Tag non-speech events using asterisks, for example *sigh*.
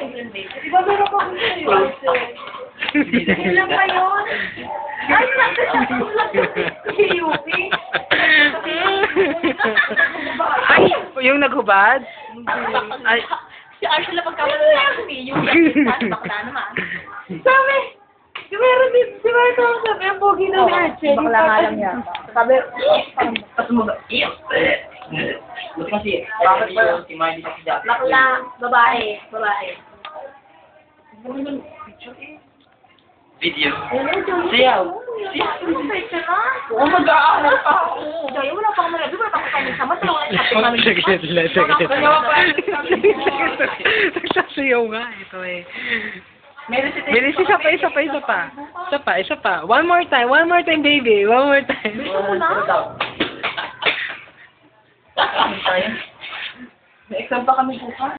England base. Di ba meron pa kung sa'yo? Ilan pa yun? Ay, UP. Ay, yung naghubad? Ay, Si Arshel na pagkawala na sa UP. Bakla naman. Sabi, di meron din, ito ang sabi, ang pogi na ni Archie. Bakla nga lang yan. Sabi, Tapos mo ba? Buti kasi, bakit ba yung si Miley? Bakla, babae, babae. Video. Sayaw. Oh, mag-aaral pa ako. Dahil wala pa akong malala. Di ba pa kami sama? Tulungan natin natin namin. Sige, sige, sige. Nagsasayaw nga ito eh. Bilis, isa pa, isa pa, isa pa. Isa pa, isa pa. One more time, one more time, baby. One more time. *laughs* May exam pa kami bukas.